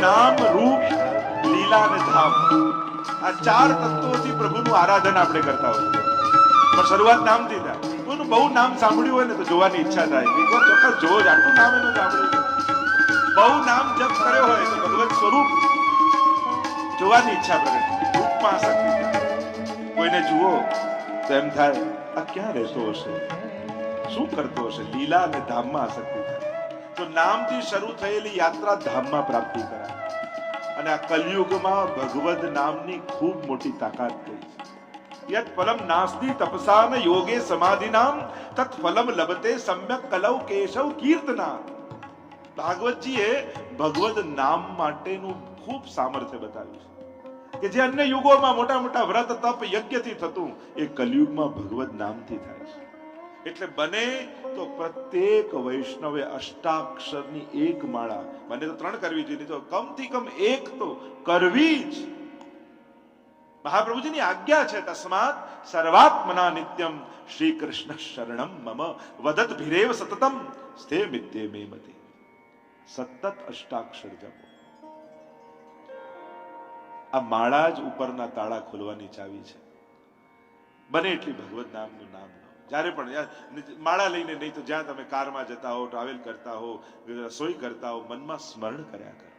નામ રૂપ લીલા અને ધામ. આ ચાર તત્વોથી પ્રભુનું આરાધન આપણે કરતા હોઈએ. પણ શરૂઆત નામથી થાય. કોઈનું બહુ નામ સાંભળ્યું હોય ને તો જોવાની ઈચ્છા થાય. એકવાર ચોક્કસ જોવો જ, આટલું નામ એનું સાંભળ્યું બહુ નામ જપ કર્યો હોય તો ભગવત સ્વરૂપ જોવાની ઈચ્છા પ્રગટ રૂપમાં શક્તિ કોઈને જુઓ તો એમ થાય, આ ક્યાં રહેતો હશે? શું કરતો હશે? લીલા અને ધામમાં આસક્તિ થાય. તો નામથી શરૂ થયેલી યાત્રા ધામમાં પ્રાપ્તિ કરાય અને આ કલયુગમાં ભગવદ નામની ખૂબ મોટી તાકાત થઈ. છે યત ફલમ નાસ્તિ તપસા ને યોગે સમાધિનામ, તત ફલમ લબતે સમ્યક કલૌ કેશવ કીર્તના ભાગવતજીએ ભગવદ નામ માટેનું ખૂબ સામર્થ્ય બતાવ્યું છે કે જે અન્ય યુગોમાં મોટા મોટા વ્રત તપ યજ્ઞથી થતું એ કલયુગમાં ભગવદ નામથી થાય છે. એટલે બને તો પ્રત્યેક વૈષ્ણવે અષ્ટાક્ષરની એક માળા મને તો ત્રણ કરવી જોઈએ તો કમથી કમ એક તો કરવી જ. મહાપ્રભુજીની આજ્ઞા છે, તસ્માત સર્વાત્મના નિત્યમ શ્રી કૃષ્ણ શરણમ મમ વદત ભીરેવ સતતમ સ્થે મિત્યે મે મતે. સતત અષ્ટાક્ષર જપો. આ માળા જ ઉપરના તાળા ખોલવાની ચાવી છે. બને એટલી ભગવત નામનું નામ લો. જ્યારે પણ માળા લઈને નહીં તો જ્યાં તમે કારમાં જતા હો ટ્રાવેલ કરતા હો, રસોઈ કરતા હો, મનમાં સ્મરણ કર્યા કરો.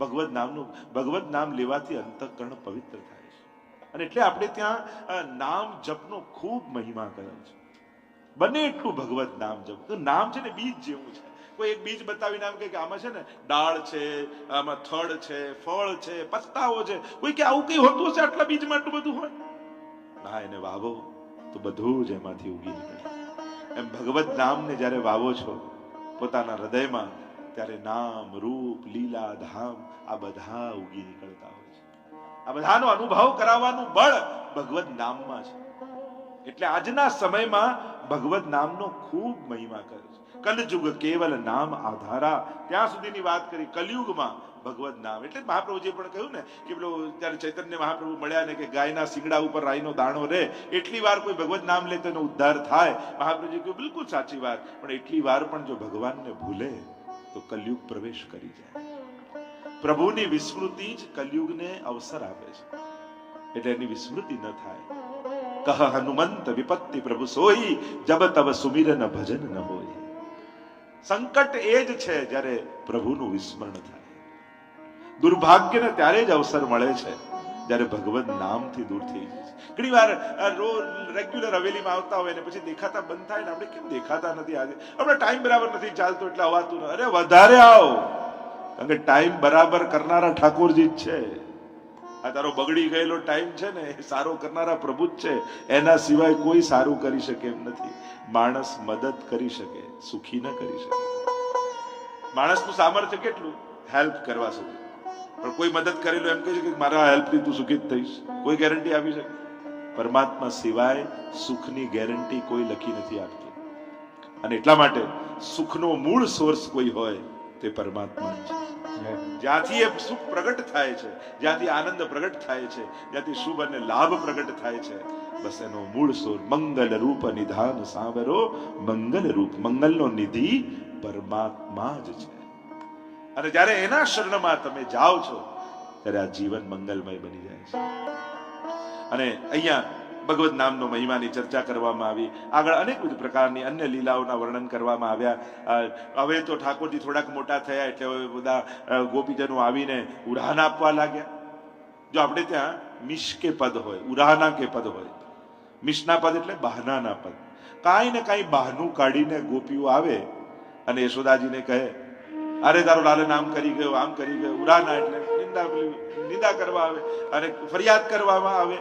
ભગવત નામનું ભગવત નામ લેવાથી અંતઃકરણ પવિત્ર થાય છે. અને એટલે આપણે ત્યાં નામ જપનો ખૂબ મહિમા કર્યો છે. બને એટલું ભગવત નામ જપ. તો નામ છે ને બીજ જેવું છે. કોઈ એક બીજ બતાવીને આમ કે આમાં છે ને દાળ છે, આમાં થડ છે, ફળ છે, પત્તાઓ છે. કોઈ કે આવું કઈ હોતું હશે આટલા બીજમાં આટલું બધું હોય? ના, એને વાવો. તો બધું જ એમાંથી ઉગી નીકળે. એમ ભગવત નામને જ્યારે વાવો છો, પોતાના હૃદયમાં, ત્યારે નામ, રૂપ, લીલા, ધામ, આ બધા ઉગી નીકળતા હોય છે. આ બધાનો અનુભવ કરાવવાનું બળ ભગવત નામમાં છે. એટલે આજના સમયમાં ભગવત નામનો ખૂબ મહિમા કરે છે. કલયુગ કેવલ નામ આધારા. ત્યાં સુધીની વાત કરી કલયુગમાં ભગવદ નામ. એટલે મહાપ્રભુજીએ પણ કહ્યું ને કે પેલો ત્યારે ચૈતન્ય મહાપ્રભુ મળ્યા ને કે ગાયના સિંગડા ઉપર રાઈનો દાણો રહે એટલી વાર કોઈ ભગવદ નામ લે તો એનો ઉદ્ધાર થાય. મહાપ્રભુજી કહ્યું, બિલકુલ સાચી વાત. પણ એટલી વાર પણ જો ભગવાનને ભૂલે, તો કલયુગ પ્રવેશ કરી જાય. પ્રભુની વિસ્મૃતિ જ કલયુગને અવસર આપે છે. એટલે એની વિસ્મૃતિ ન થાય. કહ હનુમંત વિપત્તિ પ્રભુ સોઈ જબ તબ સુમિરન ભજન ન હોય સંકટ એ જ છે જ્યારે પ્રભુનું વિસ્મરણ થાય. દુર્ભાગ્યને ત્યારે જ અવસર મળે છે જ્યારે ભગવત નામથી દૂર થઈ જાય છે. ઘણી વાર રોજ રેગ્યુલર હવેલીમાં આવતા હોય ને પછી દેખાતા બંધ થાય ને આપણે કેમ દેખાતા નથી આજે? આપણે ટાઈમ બરાબર નથી ચાલતો એટલે અવાતું અરે, વધારે આવો. કારણ કે ટાઈમ બરાબર કરનારા ઠાકોરજી જ છે. આ તારો બગડી ગયેલો ટાઈમ છે ને, એ સારો કરનારા પ્રભુ જ છે. એના સિવાય કોઈ સારું કરી શકે એમ નથી. માણસ મદદ કરી શકે, સુખી ન કરી શકે. માણસનું સામર્થ્ય કેટલું? હેલ્પ કરવા સુધી. પણ કોઈ મદદ કરેલો એમ કહે છે કે મારા હેલ્પથી તું સુખી થઈશ. કોઈ ગેરંટી આપી શકે? પરમાત્મા સિવાય સુખની ગેરંટી કોઈ લખી નથી આપતું. અને એટલા માટે સુખનો મૂળ સોર્સ કોઈ હોય, તે પરમાત્મા છે. જ્યાંથી એ સુખ પ્રગટ થાય છે, જ્યાંથી આનંદ પ્રગટ થાય છે, જ્યાંથી શુભ અને લાભ પ્રગટ થાય છે, બસ એનો મૂળ સ્વર, મંગલ રૂપ નિધાન સાંભળો મંગલ રૂપ, મંગલનો નિધિ પરમાત્મા જ છે. અને જ્યારે એના શરણમાં તમે જાઓ છો, ત્યારે આ જીવન મંગલમય બની જાય છે. અને અહીંયા ભગવત નામનો મહિમાની ચર્ચા કરવામાં આવી. આગળ અનેકવિધ પ્રકારની અન્ય લીલાઓના વર્ણન કરવામાં આવ્યા. હવે તો ઠાકોરજી થોડાક મોટા થયા એટલે હવે બધા ગોપીજનો આવીને ઉડાન આપવા લાગ્યા. જો આપણે ત્યાં મિશ કે પદ હોય, ઉરાહના કે પદ હોય, મિશના પદ એટલે બહાનાના પદ. કાંઈ ને કાંઈ બહાનું કાઢીને ગોપીઓ આવે અને યશોદાજીને કહે, અરે, તારો લાલન આમ કરી ગયો, આમ કરી ગયો ઉરાના એટલે નિંદા નિંદા કરવા આવે અને ફરિયાદ કરવામાં આવે.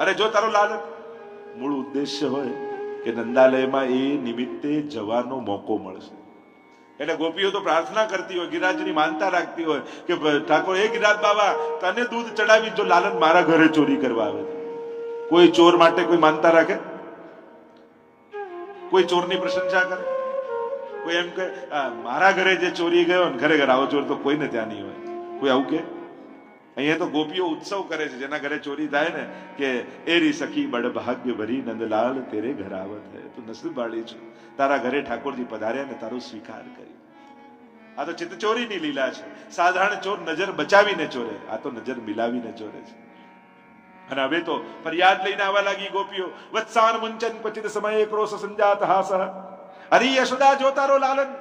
અરે જો તારો લાલન મૂળ ઉદ્દેશ્ય હોય કે નંદાલયમાં એ નિમિત્તે જવાનો મોકો મળશે. એટલે ગોપીઓ તો પ્રાર્થના કરતી હોય ગિરાજની માનતા રાખતી હોય કે ઠાકોર એ ગિરાજ બાબા તને દૂધ ચડાવી જો લાલન મારા ઘરે ચોરી કરવા આવે કોઈ ચોર માટે કોઈ માનતા રાખે? કોઈ ચોરની પ્રશંસા કરે? કોઈ એમ કે "આ, મારા ઘરે જે ચોરી ગયો ને ઘરે ઘરે આવો ચોર તો કોઈને ત્યાં નહીં હોય. કોઈ આવું કે અહીંયા તો ગોપીઓ ઉત્સવ કરે છે. જેના ઘરે ચોરી થાય ને કે એરી સખી બડ ભાગ્ય ભરી નંદલાલ તેરે ઘર આવત હે. તું નસીબ વાળી છું. તારા ઘરે ઠાકોરજી પધાર્યા ને તારો સ્વીકાર કરી આ તો ચિત્તચોરીની લીલા છે. સાધારણ ચોર નજર બચાવીને ચોરે. આ તો નજર મિલાવીને ચોરે છે. અને હવે તો ફરિયાદ લઈને આવવા લાગી ગોપીઓ. વત્સાન મુંચન ક્વચિત સમયે ક્રોશ સંજાત હાસ. હરી યશોદા જોતારો લાલન.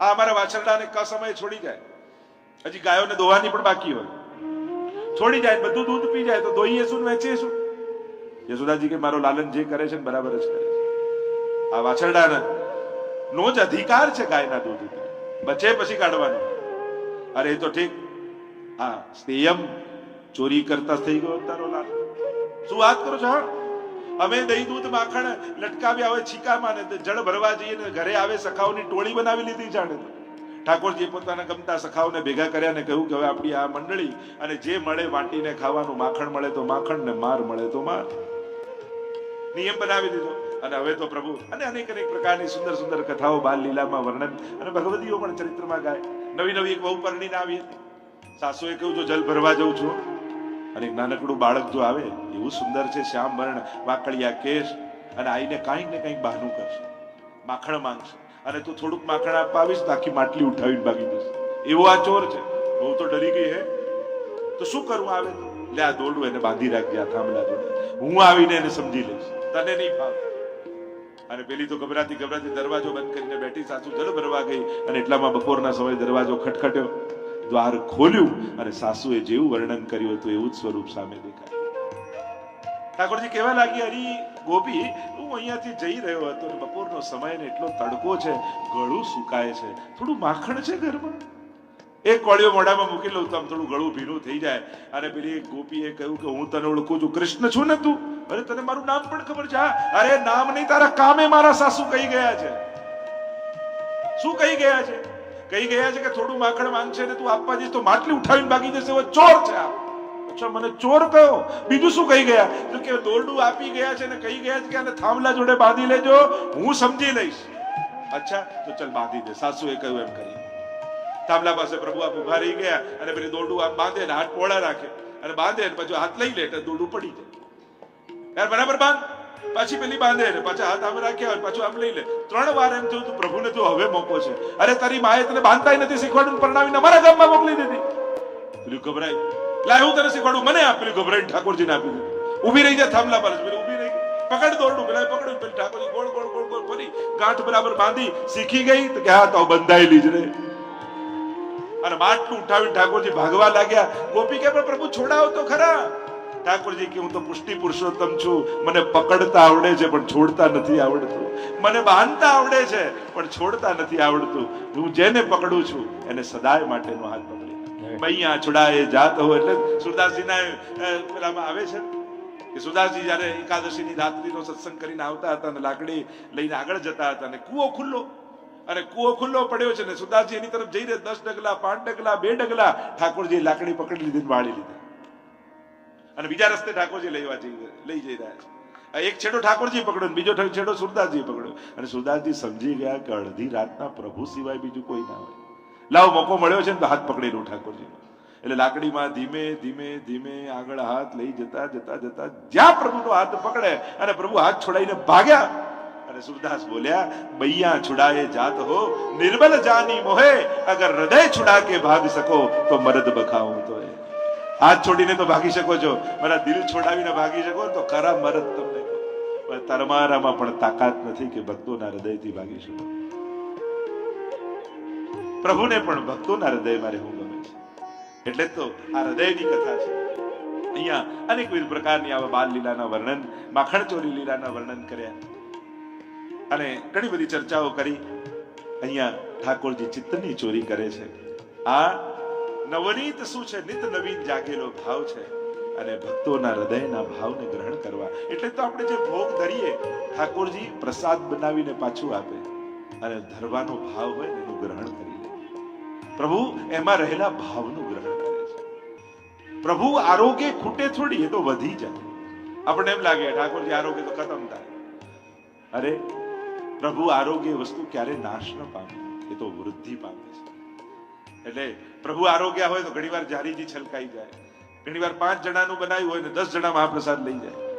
આ અમારા વાછરડાને ક સમય છોડી જાય. હજી ગાયોને દોવાની પણ બાકી હોય. છોડી જાય, બધું દૂધ પી જાય, તો દોઈએ શું વેચીએ શું? યશોદાજી કે, મારો લાલન જે કરે છે ને બરાબર જ કરે છે. આ વાછરડાને નો જ અધિકાર છે ગાયના દૂધ બચે પછી કાઢવાનું. અરે તો ઠીક. હા સ્તેયમ ચોરી કરતા થઈ ગયો તારો લાલ શું વાત કરો છો અમે દહીં દૂધ, માખણ લટકાવ્યા હોય છીકામાં ને જળ ભરવા જઈએ ને ઘરે આવે, સખાઓની ટોળી બનાવી લીધી જાણે તો. ઠાકોરજી પોતાના ગમતા સખાઓને ભેગા કર્યા ને કહ્યું કે હવે આપણી આ મંડળી અને જે મળે વાટીને ખાવાનું, માખણ મળે તો માખણ ને માર મળે તો માર. નિયમ બનાવી દીધો. અને હવે તો પ્રભુ, અને અનેક અનેક પ્રકારની સુંદર સુંદર કથાઓ બાલ લીલામાં વર્ણન અને ભગવતીઓ પણ ચરિત્રમાં ગાય. નવી નવી એક બહુ પરણીને આવી હતી. સાસુએ કહ્યું, જો જલ ભરવા જઉં છું. અને એક નાનકડું બાળક જો આવે, એવું સુંદર છે, શ્યામ વર્ણ વાકડિયા કેશ અને આઈને કાંઈક ને કંઈક બહાનું કરશે. માખણ માંગશે. અને તું થોડુંક માખણ આપવા બાકી માટલી ઉઠાવીને ભાગી જશે એવો આ ચોર છે. બહુ તો ડરી ગઈ હે. તો શું કરવું આવે? લે આ દોરડું એને બાંધી રાખજે, આ થાંભલા જોડે. હું આવીને એને સમજી લઈશ. તને નહીં ફાવે. અને પેલી તો ગભરાતી ગભરાતી દરવાજો બંધ કરીને બેઠી, સાસુ જળ ભરવા ગઈ અને એટલામાં બપોરના સમયે દરવાજો ખટખટ્યો. દ્વાર ખોલ્યું અને સાસુએ જેવું વર્ણન કર્યું હતું, એવું જ સ્વરૂપ સામે દેખાય. ઠાકોરજી, કહેવા લાગી હરી ગોપી, હું અહીંયાથી જઈ રહ્યો હતો ને બપોરનો સમય ને એટલો તડકો છે, ગળું સુકાય છે. થોડું માખણ છે ઘરમાં? એક કોળીઓ મોઢામાં મૂકી લઉં તો આમ થોડું ગળું ભીનું થઈ જાય. અને પેલી ગોપીએ કહ્યું કે હું તને ઓળખું છું, કૃષ્ણ છું ને તું? અરે તને મારું નામ પણ ખબર છે? અરે નામ નહીં, તારા કામે મારા સાસુ કહી ગયા છે. શું કહી ગયા છે? કહી ગયા છે કે થોડું માખણ માંગશે ને તું આપવા જઈશ તો માટલી ઉઠાવીને ભાગી જશે ચોર છે આ. અચ્છા, મને ચોર કયો બીજું શું કહી ગયા? તો કે દોરડું આપી ગયા છે ને કહી ગયા છે કે આને થાંભલા જોડે બાંધી લેજો. હું સમજી લઈશ. અચ્છા, તો ચલ બાંધી દે. સાસુએ કહ્યું એમ કરી. થાંભલા પાસે પ્રભુ આપ ઊભા રહી ગયા અને પેલી દોરડું આમ બાંધે ને હાથ પોળા રાખે. અને બાંધે ને પછી હાથ લઈ લે એટલે દોરડું પડી જાય. યાર, બરાબર બાંધ. પાછી પેલી બાંધે ને પાછા હાથ આમ રાખ્યા હોય પાછું આમ લઈ લે. ત્રણ વાર એમ થયું તું પ્રભુને તું હવે મોકો છે. અરે, તારી માએ તને બાંધતાય નથી, શીખવાડ્યું પરણાવીને અમારા ગામમાં મોકલી દીધી. પેલું ગભરાય. લાય હું તને શીખવાડું. મને આપેલી પેલું ગભરાઈને ઠાકોરજીને આપી દીધું. ઊભી રહી જાય થાંભલા પર પેલી રહી પકડ દોરડું, પેલા પકડ્યું પેલી ઠાકોરજી ગોળ ગોળ ગોળ ગોળ ફરી ગાંઠ બરાબર બાંધી શીખી ગઈ તો કે, હા, તો બંધાયેલી જ રે અને માટલું ઉઠાવી ઠાકોરજી ભાગવા લાગ્યા. ગોપી કે, પણ પ્રભુ છોડાવો તો ખરા. ઠાકોરજી કે, હું તો પુષ્ટિ પુરુષોત્તમ છું. મને પકડતા આવડે છે, પણ છોડતા નથી આવડતું. મને બાંધતા આવડે છે, પણ છોડતા નથી આવડતું. હું જેને પકડું છું, એને સદાય માટેનો હાથ મૈયા છોડાએ જાત હો એટલે સુરદાસજીના પેલામાં આવે છે કે સુરદાસજી જ્યારે એકાદશીની રાત્રિનો સત્સંગ કરીને આવતા હતા અને લાકડી લઈને આગળ જતા હતા અને કૂવો ખુલ્લો, અને કૂવો ખુલ્લો પડ્યો છે ને, સુરદાસજી એની તરફ જઈ રહ્યા, દસ ડગલા, પાંચ ડગલા, બે ડગલા ઠાકોરજી લાકડી પકડી લીધી વાળી લીધી. અને બીજા રસ્તે ઠાકોરજી લેવા જઈ લઈ જઈ રહ્યા છે. એક છેડો ઠાકોરજી પકડ્યો બીજો છેડો સુરદાસજી પકડ્યો. અને સુરદાસજી સમજી ગયા કે અડધી રાતના પ્રભુ સિવાય બીજું કોઈ ના હોય. લાવ મોકો મળ્યો છે ને તો હાથ પકડી લો ઠાકોરજી. એટલે લાકડીમાં ધીમે ધીમે ધીમે આગળ હાથ લઈ જતા જતા જતા જ્યાં પ્રભુનો હાથ પકડે અને પ્રભુ હાથ છોડાઈને ભાગ્યા અને સુરદાસ બોલ્યા, બૈયા છુડાએ જાત હો નિર્મલ જાની મોહે, અગર હૃદય છુડા કે ભાગ શકો તો મરદ બખાવું તો એ હાથ છોડીને તો ભાગી શકો છો, મારા દિલ છોડાવીને ભાગી શકો તો ખરા મરદ તમને તમારામાં પણ તાકાત નથી કે ભક્તોના હૃદયથી ભાગી શકો. પ્રભુને પણ ભક્તોના હૃદયમાં રહેવું ગમે છે. એટલે તો આ હૃદયની કથા છે. અહીંયા અનેકવિધ પ્રકારની આવા બાલ લીલાના વર્ણન માખણ ચોરી લીલાના વર્ણન કર્યા. અને ઘણી બધી ચર્ચાઓ કરી. અહીંયા ઠાકોરજી ચિત્તની ચોરી કરે છે. આ નવનીત શું છે? નિત નવીન જાગેલો ભાવ છે. અને ભક્તોના હૃદયના ભાવને ગ્રહણ કરવા. એટલે તો આપણે જે ભોગ ધરીએ, ઠાકોરજી પ્રસાદ બનાવીને પાછું આપે. અને ધરવાનો ભાવ હોય એનું ગ્રહણ કરી પ્રભુ, એમાં રહેલા ભાવનું ગ્રહણ કરે છે. પ્રભુ આરોગ્ય ખૂટે થોડી, એ તો વધી જાય. આપણને એમ લાગે, ઠાકોરજી, આરોગ્ય તો ખતમ થાય. અરે, પ્રભુ આરોગ્ય વસ્તુ ક્યારે નાશ ન પામે, એ તો વૃદ્ધિ પામે છે. એટલે પ્રભુ આરોગ્ય હોય તો ઘણીવાર જારીજી છલકાઈ જાય. ઘણીવાર પાંચ જણાનું બનાવ્યું હોય ને દસ જણા મહાપ્રસાદ લઈ જાય.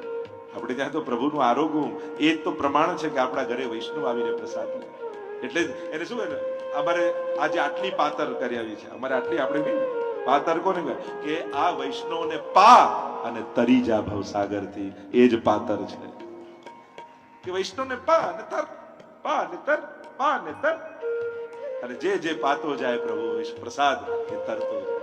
આપણે ત્યાં તો પ્રભુનું આરોગ્ય, એ જ તો પ્રમાણ છે કે આપણા ઘરે વૈષ્ણવ આવીને પ્રસાદ લે. એટલે એને શું કહે અમારે આજે આટલી પાતર કરી આવી છે. અમારે આટલી આપણે બી પાતર કોને કહે કે આ વૈષ્ણવને પા અને તરી જા ભવસાગરથી એ જ પાતર છે. કે વૈષ્ણવને પા અને તર, પા અને તર, પા અને તર. અને જે જે પાતો જાય પ્રભુ પ્રસાદ એ તરતો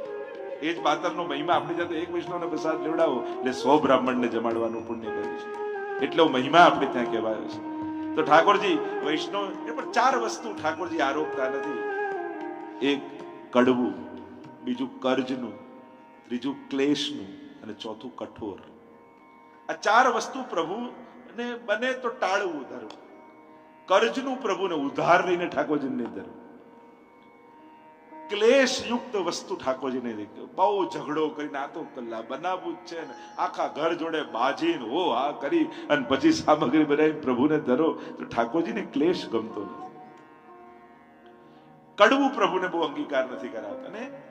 એ જ પાતરનો મહિમા. આપણી જાતે એક વૈષ્ણવને પ્રસાદ લેવડાવો, એટલે સો બ્રાહ્મણને જમાડવાનું પુણ્ય કર્યું છે. એટલો મહિમા આપણે ત્યાં કહેવાયો છે. તો ઠાકોરજી, વૈષ્ણવ એ પણ ચાર વસ્તુ ઠાકોરજી આરોપતા નથી. એક, કડવું, બીજું કર્જનું, ત્રીજું ક્લેશનું, અને ચોથું કઠોર. આ ચાર વસ્તુ પ્રભુને બને તો ટાળવું ધરવું કર્જનું પ્રભુને ઉધાર લઈને ઠાકોરજીને ધરવું ક્લેશયુક્ત વસ્તુ ઠાકોરજીને બહુ ઝઘડો કરીને આ તો કલ્લા બનાવવું જ છે ને. આખા ઘર જોડે બાજીને, હો, આ કરી અને પછી સામગ્રી બનાવી પ્રભુને ધરો. તો ઠાકોરજીને ક્લેશ ગમતો નથી. કડવું પ્રભુને બહુ અંગીકાર નથી કરાવતા અને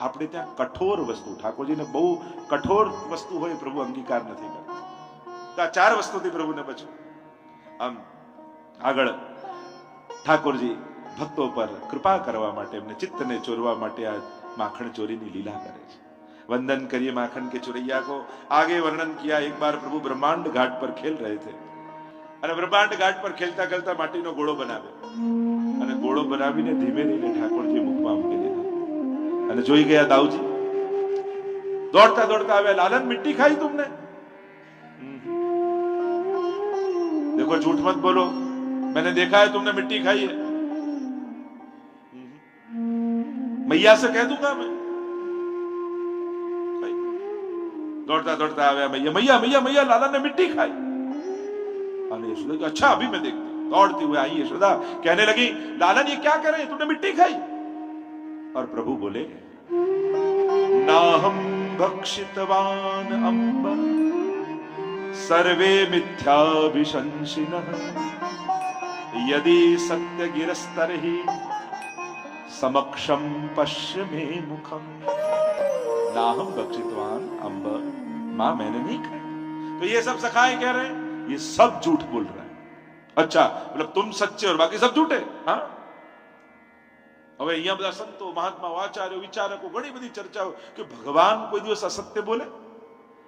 આપણે ત્યાં કઠોર વસ્તુ, ઠાકોરજીને બહુ કઠોર વસ્તુ હોય પ્રભુ અંગીકાર નથી કરતા. તો આ ચાર વસ્તુથી પ્રભુને બચો. આમ આગળ. ઠાકોરજી ભક્તો પર કૃપા કરવા માટે, એમને ચિત્તને ચોરવા માટે આ માખણ ચોરીની લીલા કરે છે. વંદન કરીએ માખણ કે ચોરૈયા કો. આગે વર્ણન કિયા, એક બાર પ્રભુ બ્રહ્માંડ ઘાટ પર ખેલ રહે થે અને બ્રહ્માંડ ઘાટ પર ખેલતા ખેલતા માટીનો ગોળો બનાવે. અને ગોળો બનાવીને ધીમે ધીમે ઠાકોરજી મુખમાં મૂકી દીધો. અને જોઈ ગયા દાઉજી? દોડતા દોડતા આવ્યા, લાલન મિટ્ટી ખાઈ તમને? દેખો, જૂઠ મત બોલો. મેને દેખાય તમને तुमने मिट्टी मैया से कह दूँगा मैं। दौड़ता दौड़ता आया मैया। मैया मैया मैया लाला ने मिट्टी खाई। अरे यशोदा की, अच्छा अभी मैं देखती दौड़ती हुई आई यशोदा कहने लगी लालन ये क्या कर रहे हैं? तुमने मिट्टी खाई? और प्रभु बोले ना हम भक्षितवान अम्ब सर्वे मिथ्याभिशंसिनः। यदि सत्य गिरस्तर ही समक्षम पश्य मे मुखम ना हम भक्षितवान अम्ब मां मैंने नहीं खाई तो ये सब सखाए कह रहे हैं ये सब झूठ बोल रहा है अच्छा मतलब तुम सच्चे और बाकी सब झूठे हाँ હવે અહીંયા બધા સંતો મહાત્મા આચાર્યો વિચારકો ઘણી બધી ચર્ચાઓ કે ભગવાન કોઈ દિવસ અસત્ય બોલે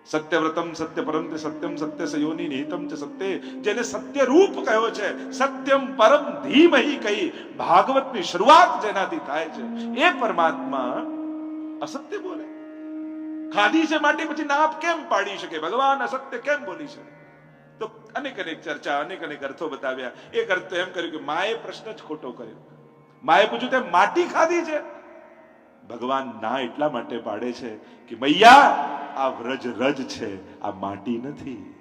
સત્યવ્રતમ સત્ય પરંત સત્યમ સત્ય સયોની નિહિતમ છે સત્ય. જેને સત્ય રૂપ કહ્યો છે, સત્યમ પરમ ધીમહી કહી ભાગવતની શરૂઆત જેનાથી થાય છે. એ પરમાત્મા અસત્ય બોલે. ખાધી છે માટે પછી નાપ કેમ પાડી શકે? ભગવાન અસત્ય કેમ બોલી શકે? તો અનેક અનેક ચર્ચા, અનેક અનેક અર્થો બતાવ્યા. એક અર્થ એમ કર્યું કે માએ પ્રશ્ન જ ખોટો કર્યો. માએ પૂછ્યું તે માટી ખાધી છે? ભગવાન ના એટલા માટે પાડે છે કે મૈયા આ વ્રજ રજ છે, આ માટી નથી.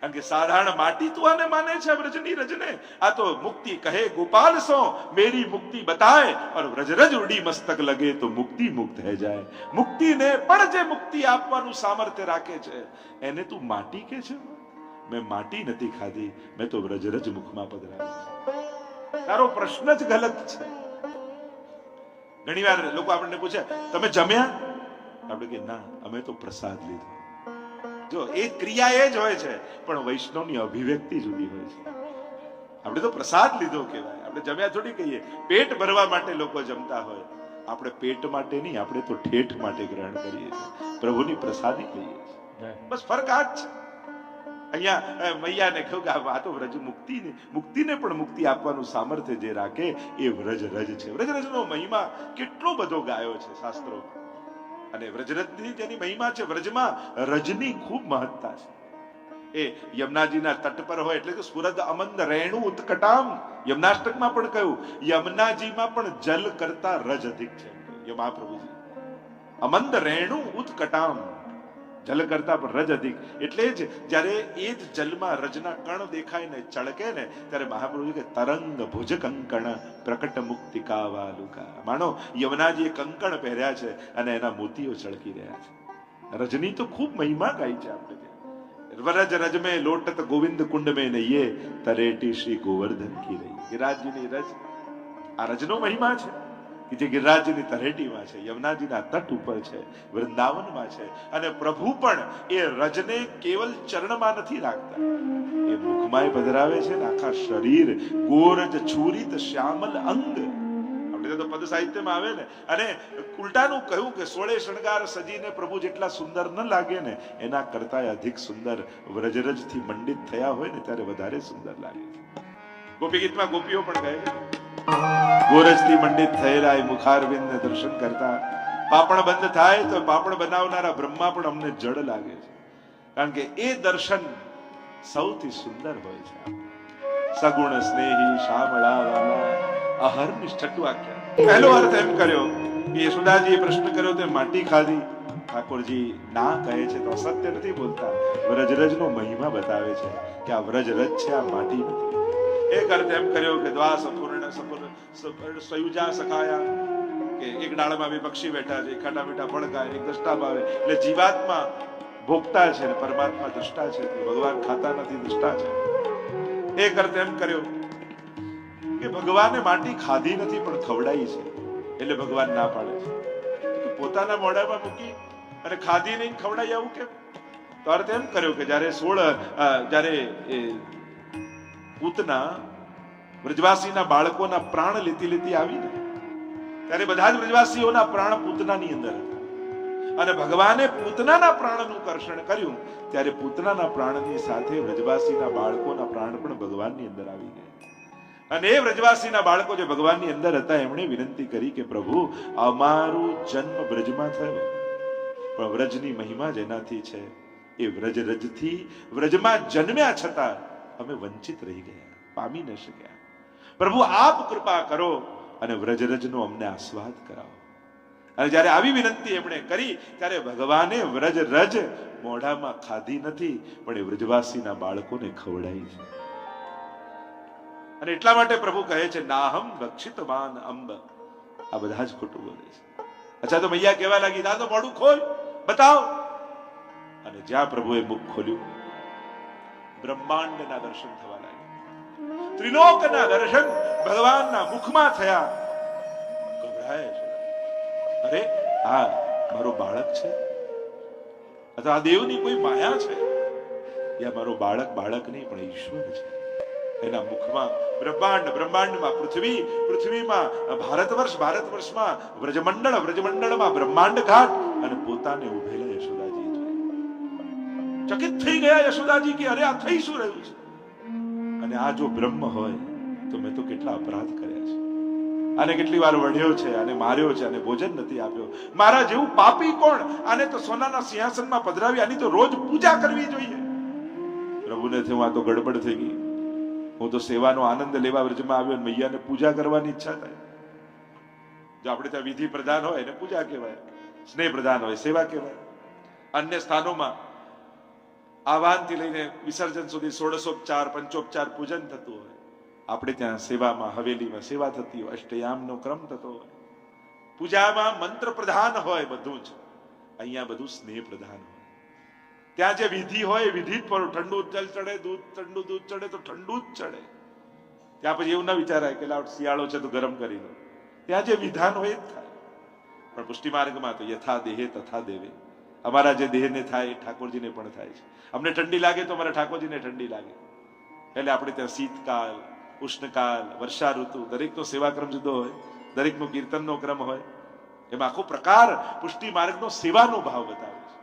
કારણ કે સાધારણ માટી તું આને માને છે વ્રજની રજને. આ તો મુક્તિ કહે ગોપાલ સો, મેરી મુક્તિ બતાય. और વ્રજ રજ ઉડી મસ્તક લગે તો મુક્તિ મુક્ત હે જાય. મુક્તિને પણ જે મુક્તિ આપવાનું સામર્થ્ય રાખે છે, એને તું માટી કે છે? મેં માટી નથી ખાધી, મેં તો વ્રજ રજ મુખમાં પધરાવી છે. તારો પ્રશ્ન જ ગલત છે. ઘણીવાર લોકો આપણને પૂછે, તમે જમ્યા? આપણે કે ના અમે તો પ્રસાદ લીધો. જો એ ક્રિયા એ જ હોય છે પણ વૈષ્ણવની અભિવ્યક્તિ જુદી હોય છે. આપણે તો પ્રસાદ લીધો કહેવાય. આપણે જમ્યા થોડી કહીએ. પેટ ભરવા માટે લોકો જમતા હોય. આપણે પેટ માટે નહીં આપણે તો ઠેઠ માટે ગ્રહણ કરીએ છીએ. પ્રભુની પ્રસાદી લઈએ છીએ. બસ ફરક આ જ છે. અહીંયા મૈયાને કહ્યું કે આ તો વ્રજ મુક્તિ મુક્તિને પણ મુક્તિ આપવાનું સામર્થ્ય જે રાખે એ વ્રજ રજ છે. વ્રજ રજનો મહિમા કેટલો બધો ગાયો છે શાસ્ત્રો અને વ્રજરથની જેની મહિમા છે, વ્રજમાં રજની ખૂબ મહત્તા છે. એ યમુનાજીના તટ પર હોય એટલે કે સુરદ અમંદ રેણુ ઉત્કટામ. યમનાષ્ટકમાં પણ કહ્યું, યમુનાજીમાં પણ જલ કરતા રજ અધિક છે. યમહાપ્રભુજી અમંદ રેણુ ઉત્કટામ. જલ કરતા પણ રજ અધિક. એટલે જ જ્યારે એ જ જલમાં રજના કણ દેખાય ને ચળકે ને, ત્યારે મહાપ્રભુ કે તરંગ ભુજ કંકણ પ્રકટ મુક્તિ કાવાલુકા માનો, યમુનાજીએ કંકણ પહેર્યા છે અને એના મોતીઓ ચળકી રહ્યા છે. રજની તો ખૂબ મહિમા ગાઈ છે આપણે રજ રજ में લોટત ગોવિંદ કુંડ में નહીએ તરેટી શ્રી ગોવર્ધન કી રહી. ગિરાજજીની રજ, આ રજનો મહિમા છે. કે જે ગિરિરાજની તરેટીમાં છે, યમુનાજીના તટ ઉપર છે, વૃંદાવનમાં છે, અને પ્રભુ પણ એ રજને કેવલ ચરણમાં નથી રાખતા. એ મુખમાં પધરાવે છે ને આખા શરીર, ગોરજ, છુરિત, શ્યામલ અંગ. તો પદ સાહિત્યમાં આવે ને, અને ઉલટાનું કહ્યું કે સોળે શણગાર સજીને પ્રભુ જેટલા સુંદર ન લાગે ને, એના કરતા અધિક સુંદર વ્રજરજથી મંડિત થયા હોય ને, ત્યારે વધારે સુંદર લાગે છે. ગોપી ગીતમાં ગોપીઓ પણ કહે છે. ગોરજથી મંડિત થયેલા એ મુખારવિંદ દર્શન કરતા પાપણ બંધ થાય તો પાપણ બનાવનારા બ્રહ્મા પણ અમને જડ લાગે છે. કારણ કે એ દર્શન સૌથી સુંદર હોય છે. સગુણ સ્નેહી શામળા અહર્નિશ છઠ્ઠું વાક્ય. પહેલો અર્થ એમ કર્યો કે પ્રશ્ન કર્યો તે માટી ખાધી. ઠાકોરજી ના કહે છે તો અસત્ય નથી બોલતા. વ્રજરજનો મહિમા બતાવે છે કે આ વ્રજરજ છે, આ માટી નથી. એક અર્થ એમ કર્યો કે દ્વા સંપૂર્ણ સંપૂર્ણ સંપૂર્ણ સંયુજા સખાયા, કે એક ડાળમાં બે પક્ષી બેઠા છે ખાટા મીઠા ખાય એક દ્રષ્ટા ભાવે. એટલે જીવાત્મા ભોગતા છે ને પરમાત્મા દ્રષ્ટા છે ભગવાન ખાતા નથી, દ્રષ્ટા છે. એ કરતે એમ કર્યો કે ભગવાને માટી ખાધી નથી, પણ ખવડાવી છે. એટલે ભગવાન ના પાડે છે. પોતાના મોઢામાં મૂકી અને ખાધી નહીં ખવડાવી આવું કેમ? તો અર્થ એમ કર્યો કે જ્યારે સોળ જ્યારે પૂતના વ્રજવાસીના બાળકોના પ્રાણ લેતી લેતી આવી ને ત્યારે બધા જ વ્રજવાસીઓના પ્રાણ પૂતનાની અંદર હતા. અને ભગવાને પૂતનાના પ્રાણનું કર્ષણ કર્યું, ત્યારે પૂતનાના પ્રાણની સાથે વ્રજવાસીના બાળકોના પ્રાણ પણ ભગવાનની અંદર આવી ગયા. અને એ વ્રજવાસીના બાળકો જે ભગવાનની અંદર હતા, એમણે વિનંતી કરી કે, પ્રભુ, અમારું જન્મ વ્રજમાં થયો. પણ વ્રજની મહિમા જેનાથી છે, એ વ્રજ રજથી વ્રજમાં જન્મ્યા છતાં અમે વંચિત રહી ગયા, પામી ન શક્યા. પ્રભુ, આપ કૃપા કરો અને વ્રજરજનો અમને આસ્વાદ કરાવો. અને જ્યારે આવી વિનંતી એમણે કરી, ત્યારે ભગવાને વ્રજ રજ મોઢામાં ખાધી નથી, પણ એ વ્રજવાસીના બાળકોને ખવડાઈ છે. અને એટલા માટે પ્રભુ કહે છે, નાહમ ભક્ષિતવાન અંબ. આ બધા જ ખોટું બોલે છે. અચ્છા, તો મૈયા કહેવા લાગી ના તો મોઢું ખોલ, બતાવ. અને જ્યાં પ્રભુએ મુખ ખોલ્યું, બ્રહ્માંડના દર્શન થવા ત્રિલોકના દર્શન ભગવાનના મુખમાં થયા ગભરાય છે અરે આ મારો બાળક છે અથવા આ દેવની કોઈ માયા છે યા મારો બાળક બાળક નહીં પણ ઈશ્વર છે એના મુખમાં બ્રહ્માંડ બ્રહ્માંડમાં પૃથ્વી પૃથ્વીમાં ભારત વર્ષ ભારત વર્ષમાં વ્રજમંડળ વ્રજમંડળમાં બ્રહ્માંડ ઘાટ અને પોતાને ઉભેલા યશોદાજી ચકિત થઈ ગયા યશોદાજી કે અરે આ થઈ શું રહ્યું છે અને આ જો બ્રહ્મ હોય, તો મેં તો કેટલા અપરાધ કર્યા છે. આને કેટલી વાર વઢ્યો છે અને માર્યો છે અને ભોજન નથી આપ્યો. મારા જેવું પાપી કોણ? આને તો સોનાના સિંહાસનમાં પધરાવી, આની તો રોજ પૂજા કરવી જોઈએ. પ્રભુને થયું, આ તો ગડબડ થઈ ગઈ. હું તો સેવાનો આનંદ લેવા વ્રજમાં આવ્યો અને મૈયાને પૂજા કરવાની ઈચ્છા થાય. જો આપણે ત્યાં વિધિ પ્રધાન હોય, એને પૂજા કહેવાય, સ્નેહ પ્રધાન હોય, સેવા કહેવાય. અન્ય સ્થાનોમાં આહ્વાનથી લઈને વિસર્જન સુધી ષોડશોપચાર પંચોપચાર પૂજન થતું હોય. આપણે ત્યાં સેવામાં, હવેલીમાં સેવા થતી હોય, અષ્ટયામનો ક્રમ થતો હોય. પૂજામાં મંત્ર પ્રધાન હોય બધું જ. અહીંયા બધું સ્નેહ પ્રધાન હોય. ત્યાં જે વિધિ હોય વિધિ પર ઠંડુ જલ ચડે, દૂધ, ઠંડુ દૂધ ચડે તો ઠંડુ જ ચડે. ત્યાં પછી એવું ના વિચારાય કે લાવ શિયાળો છે તો ગરમ કરી લો ત્યાં જે વિધાન હોય જ થાય. પણ પુષ્ટિ માર્ગમાં તો યથા દેહે તથા દેવે. અમારા જે દેહને થાય એ ઠાકોરજીને પણ થાય છે. અમને ઠંડી લાગે તો અમારા ઠાકોરજીને ઠંડી લાગે. એટલે આપણે ત્યાં શીતકાલ ઉષ્ણકાલ વર્ષા ઋતુ દરેકનો સેવાક્રમ જુદો હોય, દરેકનો કીર્તનનો ક્રમ હોય. એમાં આખો પ્રકાર પુષ્ટિ માર્ગનો સેવાનો ભાવ બતાવે છે.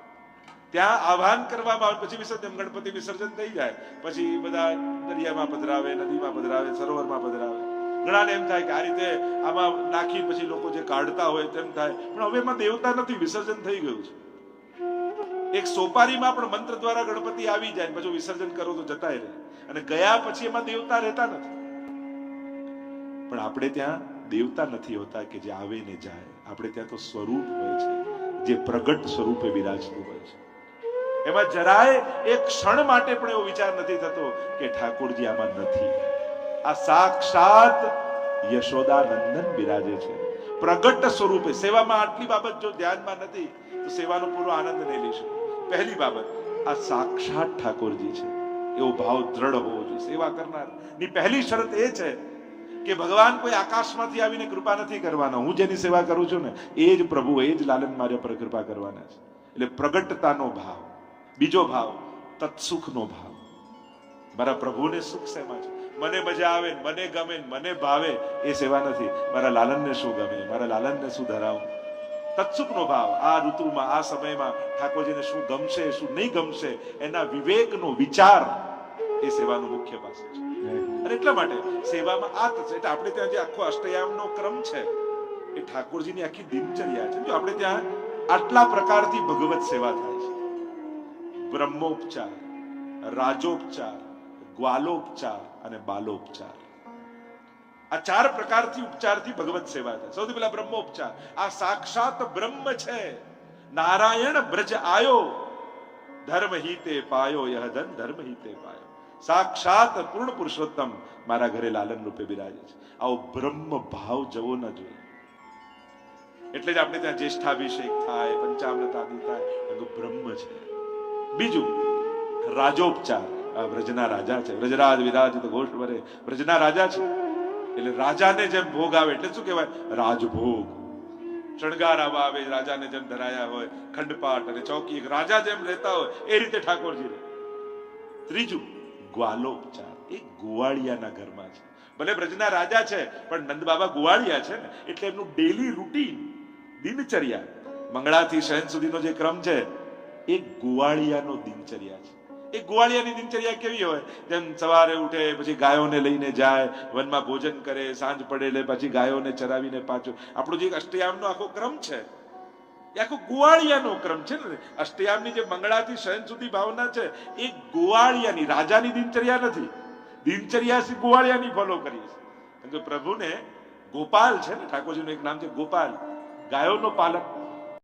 ત્યાં આહ્વાન કરવામાં આવે, પછી વિસર્જન ગણપતિ વિસર્જન થઈ જાય. પછી બધા દરિયામાં પધરાવે, નદીમાં પધરાવે, સરોવરમાં પધરાવે. ઘણાને એમ થાય કે આ રીતે આમાં નાખી પછી લોકો જે કાઢતા હોય તેમ થાય. પણ હવે એમાં દેવતા નથી, વિસર્જન થઈ ગયું છે. એક સોપારીમાં પણ મંત્ર દ્વારા ગણપતિ આવી જાય, પછી વિસર્જન કરો તો જતાય રહે. અને ગયા પછી એમાં દેવતા રહેતા નથી. પણ આપણે ત્યાં દેવતા નથી હોતા કે જે આવે ને જાય. આપણે ત્યાં તો સ્વરૂપ હોય છે, જે પ્રગટ સ્વરૂપે બિરાજતું હોય છે. એમાં જરાય એક ક્ષણ માટે પણ એવો વિચાર નથી થતો કે ઠાકોરજી આમાં નથી. આ સાક્ષાત યશોદા નંદન બિરાજે છે. પ્રગટ સ્વરૂપે. સેવામાં આટલી બાબત જો ધ્યાનમાં નથી તો સેવાનો પૂરો આનંદ નહીં લઈ પહેલી બાબત, આ સાક્ષાત ઠાકોરજી છે. એવો ભાવ દ્રઢ હોવો જોઈએ. સેવા કરનાર. ની પહેલી શરત એ છે કે ભગવાન કોઈ આકાશમાંથી આવીને કૃપા નથી કરવાનો. હું જેની સેવા કરું છું ને, એ જ પ્રભુ, એ જ લાલન માર્યા પર કૃપા કરવાના છે. એટલે પ્રગટતાનો ભાવ. બીજો ભાવ, તત્સુખનો ભાવ. મારા પ્રભુને સુખ શેમાં છે? મને મજા આવે, મને ગમે, મને ભાવે, એ સેવા નથી. મારા લાલનને શું ગમે? મારા લાલનને શું ધરાવું? તત્સુખનો ભાવ આ ઋતુમાં, આ સમયમાં ઠાકોરજીને શું ગમશે, શું નહીં ગમશે, એના વિવેકનો વિચાર એ સેવાનું મુખ્ય પાસે છે. અને એટલા માટે સેવામાં આ થશે એટલે આપણે ત્યાં જે આખો અષ્ટયામનો ક્રમ છે, એ ઠાકોરજીની આખી દિનચર્યા છે. જો આપણે ત્યાં આટલા પ્રકારથી ભગવત સેવા થાય છે. બ્રહ્મોપચાર, રાજોપચાર, ગ્વાલોપચાર અને બાલોપચાર. આ ચાર પ્રકારથી ઉપચારથી ભગવત સેવા થાય. સૌથી પહેલા બ્રહ્મોપચાર. આ સાક્ષાત બ્રહ્મ છે. નારાયણ બ્રજ આયો. ધર્મ હિતે પાયો યહ ધન, ધર્મ હિતે પાયો. સાક્ષાત પૂર્ણ પુરુષોત્તમ મારા ઘરે લાલન રૂપે બિરાજે છે. આવો બ્રહ્મ ભાવ જવો ન જોઈએ. એટલે જ આપણે ત્યાં જ્યેષ્ઠાભિષેક થાય, પંચામૃત આદિ થાય. બ્રહ્મ છે. બીજું, રાજોપચાર. આ વ્રજના રાજા છે. વ્રજરાજ વિરાજિત ઘોષ વરે. વ્રજના રાજા છે. એટલે રાજાને જેમ ભોગ આવે એટલે શું કહેવાય? રાજભોગ. શણગાર આવા, રાજાને જેમ ધરાયા હોય ખંડપાટ અને ચોકી રાજા જેમ રહેતા હોય, એ રીતે ઠાકોરજી ત્રીજું, ગ્વાલોપચાર. એ ગુવાળિયાના ઘરમાં છે. ભલે બ્રજના રાજા છે, પણ નંદ બાબા ગુવાળિયા છે ને, એટલે એમનું ડેલી રૂટીન દિનચર્યા. મંગળાથી શહેન સુધીનો જે ક્રમ છે, એ ગુવાળિયાનો દિનચર્યા છે. એ ગોવાળિયાની દિનચર્યા કેવી હોય? જેમ સવારે ઉઠે, પછી ગાયોને લઈને જાય, વનમાં ભોજન કરે, સાંજ પડે એટલે પછી ગાયોને ચરાવીને પાછું. આપણો જે અષ્ટયામનો આખો ક્રમ છે, એ આખો ગોવાળિયાનો ક્રમ છે ને. અષ્ટયામની જે મંગળાથી શયન સુધી ભાવના છે, એ ગોવાળિયાની, રાજાની દિનચર્યા નથી. દિનચર્યા ગોવાળિયાની ફોલો કરીએ છીએ. પ્રભુને ગોપાલ છે ને, ઠાકોરજીનું એક નામ છે ગોપાલ. ગાયોનો પાલક.